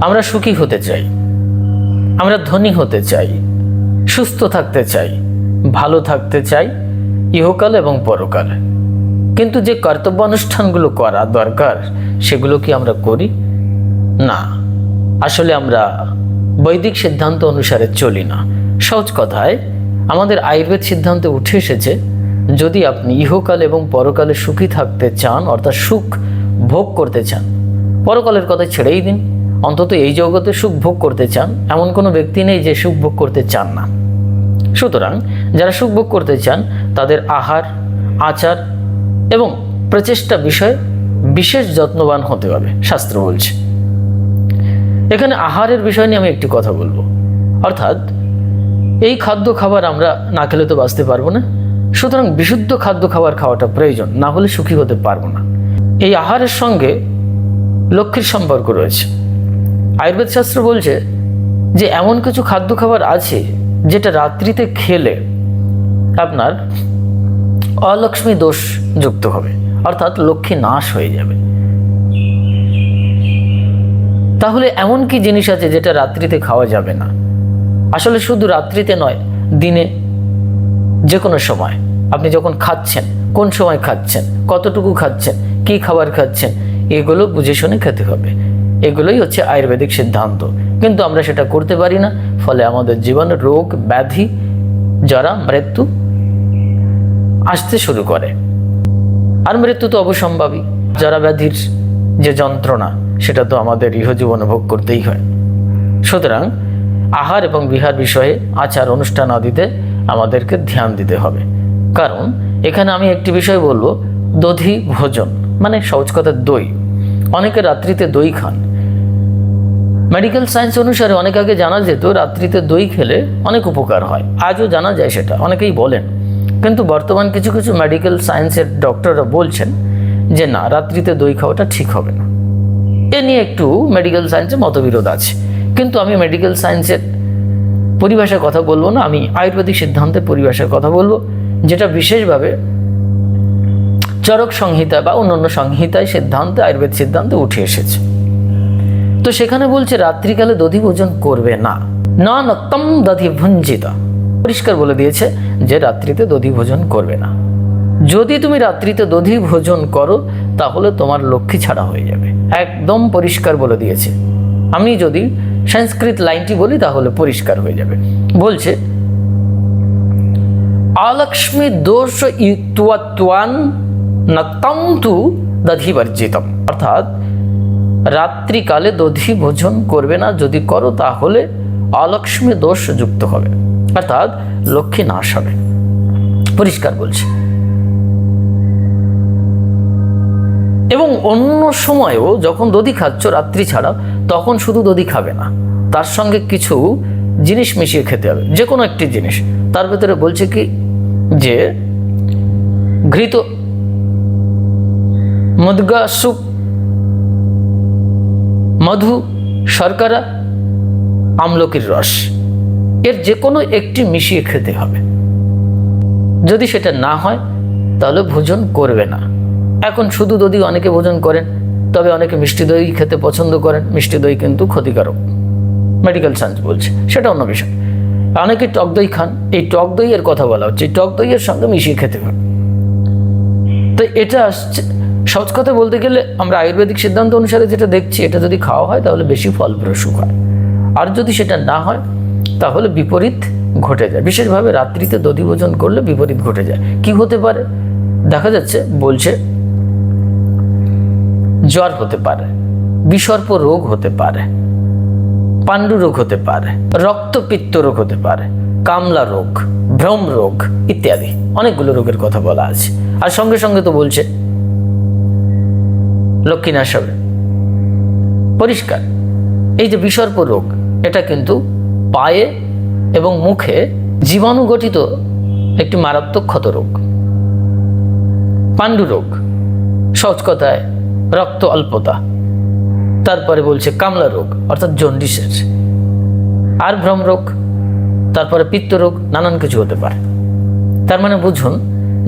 আমরা সুখী হতে চাই। আমরা ধনী হতে চাই। সুস্থ থাকতে চাই। ভালো থাকতে চাই ইহকাল এবং পরকাল। কিন্তু যে কর্তব্য অনুষ্ঠানগুলো করা দরকার, সেগুলো কি আমরা করি? না। আসলে আমরা বৈদিক সিদ্ধান্ত অনুসারে চলি না। সহজ কথায়, আমাদের আয়ুর্বেদ সিদ্ধান্তে উঠে এসেছে, যদি আপনি ইহকাল এবং পরকালে সুখী থাকতে চান, অর্থাৎ সুখ ভোগ করতে চান, পরকালের কথা ছেড়েই দিন। অন্তত এই জগতে সুখ ভোগ করতে চান, এমন কোনো ব্যক্তি নেই যে সুখ ভোগ করতে চান না। সুতরাং যারা সুখ ভোগ করতে চান, তাদের আহার, আচার এবং প্রচেষ্টা বিষয়ে বিশেষ যত্নবান হতে হবে, শাস্ত্র বলছে। এখানে আহারের বিষয় নিয়ে আমি একটি কথা বলব। অর্থাৎ এই খাদ্য খাবার আমরা না খেলে তো বাঁচতে পারব না। সুতরাং বিশুদ্ধ খাদ্য খাবার খাওয়াটা প্রয়োজন, না হলে সুখী হতে পারব না। এই আহারের সঙ্গে লক্ষ্মীর সম্পর্ক রয়েছে। আয়ুর্বেদ শাস্ত্র বলছে যে এমন কিছু খাদ্য খাবার আছে যেটা রাত্রিতে খেলে আপনার অলক্ষ্মী দোষ যুক্ত হবে, অর্থাৎ লক্ষ্মী নাশ হয়ে যাবে। তাহলে এমন কি জিনিস আছে যেটা রাত্রিতে খাওয়া যাবে না? আসলে শুধু রাত্রিতে নয়, দিনে যে কোনো সময়। আপনি যখন খাচ্ছেন, কোন সময় খাচ্ছেন, কতটুকু খাচ্ছেন, কি খাবার খাচ্ছেন, এগুলো বুঝে শুনে খেতে হবে। এগুলোই হচ্ছে আয়ুর্বেদিক সিদ্ধান্ত। কিন্তু আমরা সেটা করতে পারি না, ফলে আমাদের জীবনে রোগ, ব্যাধি যারা মৃত্যু আসতে শুরু করে। আর মৃত্যু তো অবসম্ভাবী। যারা ব্যাধির যে যন্ত্রণা, সেটা তো আমাদের ইহজীবনে ভোগ করতেই হয়। সুতরাং আহার এবং বিহার বিষয়ে আচার অনুষ্ঠান আদিতে আমাদেরকে ধ্যান দিতে হবে। কারণ এখানে আমি একটি বিষয় বলব, দধি ভোজন মানে সহজ কথা দই। অনেকে রাত্রিতে দই খান। মেডিকেল সায়েন্স অনুসারে অনেক আগে জানা যেত, রাত্রিতে দই খেলে অনেক উপকার হয়। আজও জানা যায় সেটা, অনেকেই বলেন। কিন্তু বর্তমান কিছু কিছু মেডিকেল সায়েন্সের ডক্টররা বলছেন যে, না, রাত্রিতে দই খাওয়াটা ঠিক হবে না। এ নিয়ে একটু মেডিকেল সায়েন্সে মতবিরোধ আছে। কিন্তু আমি মেডিকেল সায়েন্সের পরিভাষার কথা বলব না, আমি আয়ুর্বেদিক সিদ্ধান্তের পরিভাষার কথা বলব, যেটা বিশেষভাবে চরক সংহিতা বা অন্যান্য সংহিতায় সিদ্ধান্তে, আয়ুর্বেদ সিদ্ধান্তে উঠে এসেছে। তো সেখানে বলছে, রাত্রিকালে দধি ভোজন করবে না। না নক্তম দধি ভুঞ্জিতা। পরিষ্কার বলে দিয়েছে যে, রাত্রিতে দধি ভোজন করবে না। যদি তুমি রাত্রিতে দধি ভোজন করো, তাহলে তোমার লক্ষ্মী ছাড়া হয়ে যাবে। একদম পরিষ্কার বলে দিয়েছে। আমি যদি সংস্কৃত লাইনটি বলি, তাহলে পরিষ্কার হয়ে যাবে। বলছে অলক্ষ্মী দোষ ইত্বান নক্তম তু দধি বর্জিতম। অর্থাৎ, রাত্রিকালে দধি ভোজন করবে না, যদি করো তাহলে অলক্ষ্মী দোষ যুক্ত হবে। অর্থাৎ, লক্ষ্মী নাশ হবে। পরিষ্কার বলছে। এবং অন্য সময়ও যখন দধি খাচ্ছ রাত্রি ছাড়া, তখন শুধু দধি খাবে না। তার সঙ্গে কিছু জিনিস মিশিয়ে খেতে হবে। যে কোনো একটি জিনিস। তার ভেতরে বলছে কি? যে, ঘৃত মুদগা সুপ মধু, শর্করা, আমলকির রস, এর যে কোনো একটি মিশিয়ে খেতে হবে। যদি সেটা না হয়, তাহলে ভোজন করবে না। এখন শুধু দধি অনেকে ভোজন করেন, তবে অনেকে মিষ্টি দই খেতে পছন্দ করেন। মিষ্টি দই কিন্তু ক্ষতিকারক। মেডিকেল সায়েন্স বলছে, সেটা অন্য বিষয়। অনেকে টক দই খান, এই টক দইয়ের কথা বলা হচ্ছে টক দইয়ের সঙ্গে মিশিয়ে খেতে হবে। তো এটা আসছে সহজ কথা বলতে গেলে আমরা আয়ুর্বেদিক সিদ্ধান্ত অনুসারে যেটা দেখছি, এটা যদি খাওয়া হয় তাহলে বেশি ফলপ্রসূ হয়। আর যদি সেটা না হয়, তাহলে বিপরীত ঘটে যায়। বিশেষভাবে রাত্রিতে দধি ভোজন করলে বিপরীত ঘটে যায়। কি হতে পারে? দেখা যাচ্ছে, বলছে, জ্বর হতে পারে, বিসর্প রোগ হতে পারে, পাণ্ডু রোগ হতে পারে, রক্তপিত্ত রোগ হতে পারে, কামলা রোগ, ভ্রম রোগ ইত্যাদি। অনেকগুলো রোগের কথা বলা আছে। আর সঙ্গে সঙ্গে তো বলছে লক্ষ্মীনাশ হবে পরিষ্কার। এই যে বিসর্প রোগ এটা কিন্তু পায়ে এবং মুখে জীবাণু গঠিত একটি মারাত্মক ক্ষত রোগ পাণ্ডু রোগ, সহজ কথায় রক্ত অল্পতা। তারপরে বলছে কামলা রোগ, অর্থাৎ জন্ডিসের। আর ভ্রম রোগ, তারপরে পিত্ত রোগ, নানান কিছু হতে পারে। তার মানে বুঝুন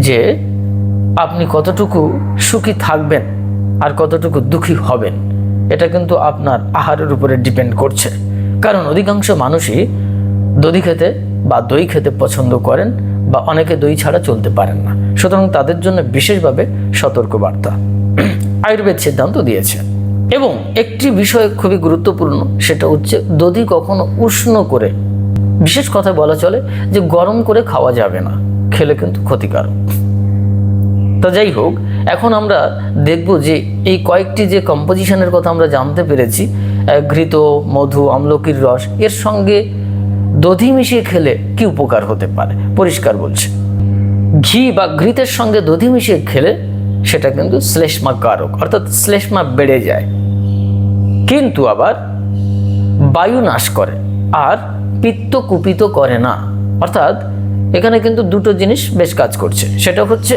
যে আপনি কতটুকু সুখী থাকবেন কতটুকু দুঃখী হবেন, এটা কিন্তু আপনার আহারের উপরে ডিপেন্ড করছে। কারণ অধিকাংশ মানুষই দধি খেতে বা দই খেতে পছন্দ করেন বা অনেকে দই ছাড়া চলতে পারেন না। সুতরাং তাদের জন্য বিশেষভাবে সতর্কবার্তা। আয়ুর্বেদ সিদ্ধান্ত দিয়েছে। এবং একটি বিষয় খুবই গুরুত্বপূর্ণ, সেটা হচ্ছে দধি কখনো উষ্ণ করে, বিশেষ কথা বলা চলে যে গরম করে খাওয়া যাবে না, খেলে কিন্তু ক্ষতিকারক। তো যাই হোক, এখন আমরা দেখব যে এই কয়েকটি যে কম্পোজিশনের কথা আমরা জানতে পেরেছি ঘৃত, মধু, আমলকির রস, এর সঙ্গে দধি মিশিয়ে খেলে কি উপকার হতে পারে? পরিষ্কার বলছে। ঘি বা ঘৃতের সঙ্গে দধি মিশিয়ে খেলে সেটা কিন্তু শ্লেষ্মা কারক অর্থাৎ শ্লেষ্মা বেড়ে যায়। কিন্তু আবার বায়ু নাশ করে আর পিত্ত কুপিত করে না। অর্থাৎ এখানে কিন্তু দুটো জিনিস বেশ কাজ করছে, সেটা হচ্ছে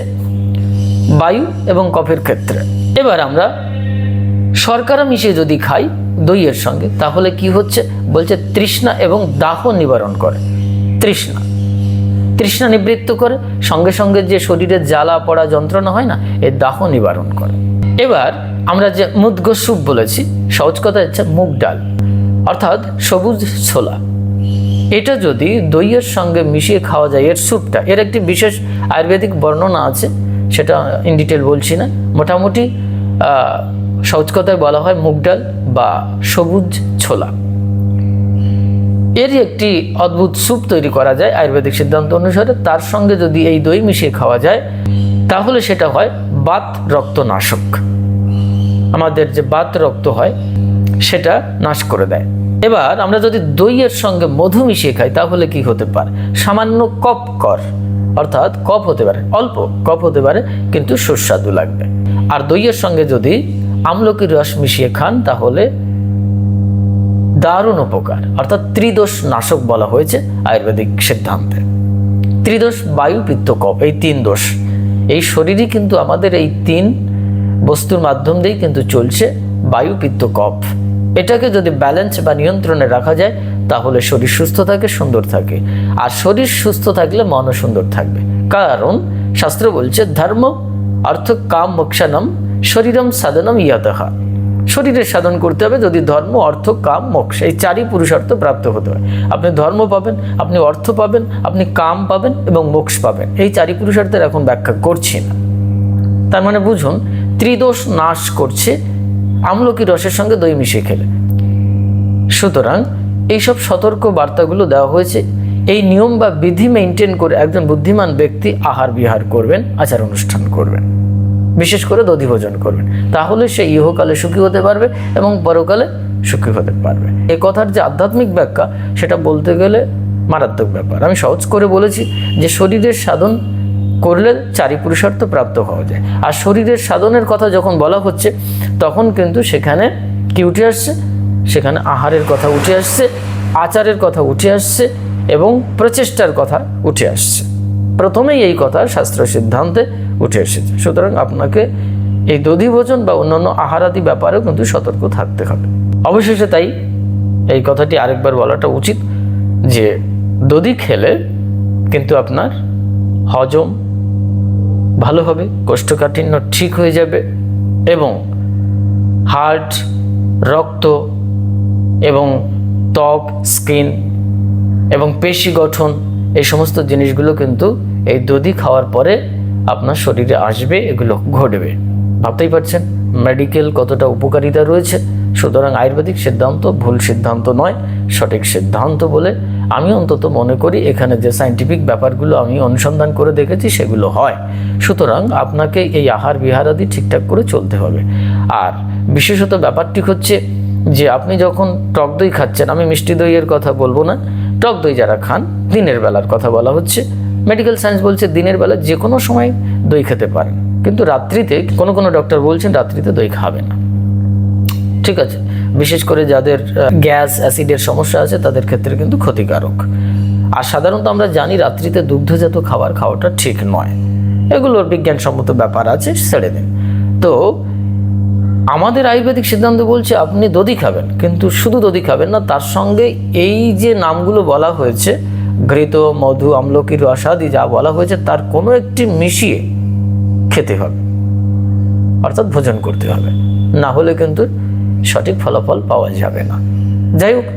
বায়ু এবং কফের ক্ষেত্রে। এবার আমরা শর্করা মিশিয়ে যদি খাই দইয়ের সঙ্গে, তাহলে কি হচ্ছে? বলছে তৃষ্ণা এবং দাহ নিবারণ করে। তৃষ্ণা। তৃষ্ণা নিবৃত্ত করে, সঙ্গে সঙ্গে যে শরীরে জ্বালা পড়া যন্ত্রণা হয় না এর দাহ নিবারণ করে। এবার আমরা যে মুদগ স্যুপ বলেছি, সহজ কথা হচ্ছে মুগ ডাল, অর্থাৎ সবুজ ছোলা। এটা যদি দইয়ের সঙ্গে মিশিয়ে খাওয়া যায়, এর স্যুপটা, এর একটি বিশেষ আয়ুর্বেদিক বর্ণনা আছে। সেটা ইন ডিটেল বলছি না। মোটামুটি সহজ কথায় বলা হয় মুগ ডাল বা সবুজ ছোলা। এর একটি অদ্ভুত স্যুপ তৈরি করা যায় আয়ুর্বেদিক সিদ্ধান্ত অনুসারে। তার সঙ্গে যদি এই দই মিশিয়ে খাওয়া যায়, তাহলে সেটা হয় বাত রক্তনাশক। আমাদের যে বাত রক্ত হয়, সেটা নাশ করে দেয়। এবার আমরা যদি দইয়ের সঙ্গে মধু মিশিয়ে খাই, তাহলে কি হতে পারে? সামান্য কপ কর। অর্থাৎ কপ হতে পারে, অল্প কপ হতে পারে, কিন্তু সুস্বাদু লাগবে। আর দইয়ের সঙ্গে যদি আমলকির রস মিশিয়ে খান, তাহলে দারুণ উপকার। অর্থাৎ ত্রিদোষ নাশক বলা হয়েছে আয়ুর্বেদিক সিদ্ধান্তে। ত্রিদোষ বায়ু পিত্ত কপ এই তিন দোষ। এই শরীরই কিন্তু আমাদের এই তিন বস্তুর মাধ্যম দিয়েই কিন্তু চলছে বায়ু পিত্ত কপ এটাকে যদি ব্যালেন্স বা নিয়ন্ত্রণে রাখা যায় তাহলে শরীর সুস্থ থাকে, সুন্দর থাকে। আর শরীর সুস্থ থাকলে মনও সুন্দর থাকবে। কারণ শাস্ত্র বলছে, ধর্ম অর্থ কাম মোক্ষানম শরীরম সাধনম ইয়াতহা শরীরের সাধন করতে হবে, যদি ধর্ম অর্থ কাম মোক্ষ, এই চারই পুরুষার্থ প্রাপ্ত হতে হয়। আপনি ধর্ম পাবেন, আপনি অর্থ পাবেন, আপনি কাম পাবেন এবং মোক্ষ পাবেন। এই চারি পুরুষার্থের এখন ব্যাখ্যা করছি না। তার মানে বুঝুন, ত্রিদোষ নাশ করছে, আমলকি রসের সঙ্গে দই মিশিয়ে খেলে। সুতরাং এইসব সতর্ক বার্তাগুলো দেওয়া হয়েছে। এই নিয়ম বা বিধি মেনটেন করে একজন বুদ্ধিমান ব্যক্তি আহার বিহার করবেন, আচার অনুষ্ঠান করবেন। বিশেষ করে দধি ভোজন করবেন। তাহলে সে ইহকালে সুখী হতে পারবে এবং পরকালে সুখী হতে পারবে। এ কথার যে আধ্যাত্মিক ব্যাখ্যা, সেটা বলতে গেলে মারাত্মক ব্যাপার। আমি সহজ করে বলেছি যে শরীরের সাধন করলে চারি পুরুষার্থ প্রাপ্ত হওয়া যায়। আর শরীরের সাধনের কথা যখন বলা হচ্ছে, তখন কিন্তু সেখানে কি উঠে আসছে সেখানে আহারের কথা উঠে আসছে, আচারের কথা উঠে আসছে এবং প্রচেষ্টার কথা উঠে আসছে। প্রথমেই এই কথা শাস্ত্র সিদ্ধান্তে উঠে এসেছে। সুতরাং আপনাকে এই দধি ভোজন বা অন্যান্য আহারাদি ব্যাপারেও কিন্তু সতর্ক থাকতে হবে। অবশেষে তাই এই কথাটি আরেকবার বলাটা উচিত যে দধি খেলে কিন্তু আপনার হজম ভালো হবে, কোষ্ঠকাঠিন্য ঠিক হয়ে যাবে এবং হার্ট রক্ত এবং ত্বক, স্কিন এবং পেশি গঠন, এই সমস্ত জিনিসগুলো কিন্তু এই দধি খাওয়ার পরে আপনার শরীরে আসবে, এগুলো ঘটবে। ভাবতেই পারছেন মেডিকেল কতটা উপকারিতা রয়েছে। সুতরাং আয়ুর্বেদিক সিদ্ধান্ত ভুল সিদ্ধান্ত নয়, সঠিক সিদ্ধান্ত বলে আমি অন্তত মনে করি এখানে যে সাইন্টিফিক ব্যাপারগুলো আমি অনুসন্ধান করে দেখেছি সেগুলো হয়। সুতরাং আপনাকে এই আহার বিহার আদি ঠিকঠাক করে চলতে হবে। আর বিশেষত ব্যাপারটি হচ্ছে যে আপনি যখন টক দই খাচ্ছেন, আমি মিষ্টি দইয়ের কথা বলব না। টক দই যারা খান, দিনের বেলার কথা বলা হচ্ছে। মেডিকেল সায়েন্স বলছে দিনের বেলা যে কোনো সময় দই খেতে পারেন। কিন্তু রাত্রিতে কোনো কোনো ডক্টর বলছেন রাত্রিতে দই খাবে না। ঠিক আছে? বিশেষ করে যাদের গ্যাস, অ্যাসিডের সমস্যা আছে, তাদের ক্ষেত্রে কিন্তু ক্ষতিকারক। আর সাধারণত আমরা জানি রাত্রিতে দুগ্ধজাত খাবার খাওয়াটা ঠিক নয়। এগুলোর বিজ্ঞানসম্মত ব্যাপার আছে ছেড়ে দিন তো আমাদের আয়ুর্বেদিক সিদ্ধান্ত বলছে আপনি দধি খাবেন। কিন্তু শুধু দধি খাবেন না তার সঙ্গে এই যে নামগুলো বলা হয়েছে ঘৃত মধু আমলকি রসাদি যা বলা হয়েছে তার কোনো একটি মিশিয়ে খেতে হবে। অর্থাৎ ভোজন করতে হবে। না হলে কিন্তু সঠিক ফলাফল পাওয়া যাবে না। যাই হোক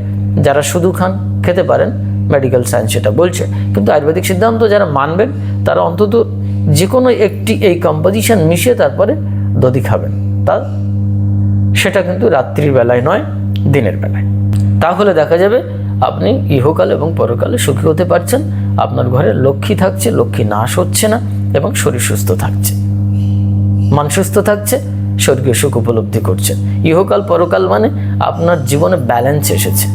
যারা শুধু খান খেতে পারেন মেডিকেল সায়েন্স সেটা বলছে। কিন্তু আয়ুর্বেদিক সিদ্ধান্ত যারা মানবেন তারা অন্তত যে কোনো একটি এই কম্পোজিশন মিশিয়ে তারপরে দধি খাবেন। তা সেটা কিন্তু রাত্রির বেলায় নয়, দিনের বেলায়। তাহলে দেখা যাবে আপনি ইহকাল এবং পরকালে সুখী হতে পারছেন, আপনার ঘরে লক্ষ্মী থাকছে, লক্ষ্মী নাশ হচ্ছে না এবং শরীর সুস্থ থাকছে। মান সুস্থ থাকছে, স্বর্গীয় সুখ উপলব্ধি করছেন ইহকাল, পরকাল মানে আপনার জীবনে ব্যালেন্স এসেছে।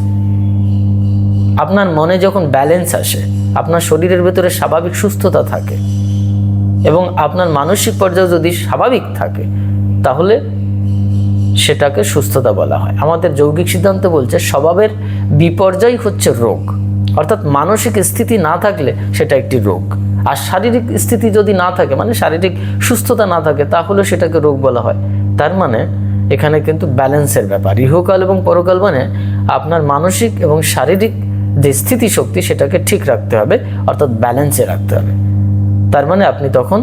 আপনার মনে যখন ব্যালেন্স আসে, আপনার শরীরের ভেতরে স্বাভাবিক সুস্থতা থাকে এবং আপনার মানসিক পর্যায়ে যদি স্বাভাবিক থাকে, তাহলে সেটাকে সুস্থতা বলা হয়। আমাদের যৌগিক সিদ্ধান্ত বলছে স্বভাবের বিপর্যয় হচ্ছে রোগ। অর্থাৎ মানসিক স্থিতি না থাকলে সেটা একটি রোগ। আর শারীরিক স্থিতি যদি না থাকে মানে শারীরিক সুস্থতা না থাকে, তাহলে সেটাকে রোগ বলা হয়। তার মানে এখানে কিন্তু ব্যালেন্সের ব্যাপার। ইহকাল এবং পরকাল মানে আপনার মানসিক এবং শারীরিক যে স্থিতিশক্তি, সেটাকে ঠিক রাখতে হবে, অর্থাৎ ব্যালেন্সে রাখতে হবে। তার মানে আপনি তখন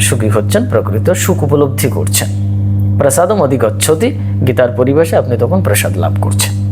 সুখী হচ্ছেন, প্রকৃত সুখ উপলব্ধি করছেন। প্রসাদম অধিগচ্ছতি গীতার পরিবেশে আপনি তখন প্রসাদ লাভ করছেন।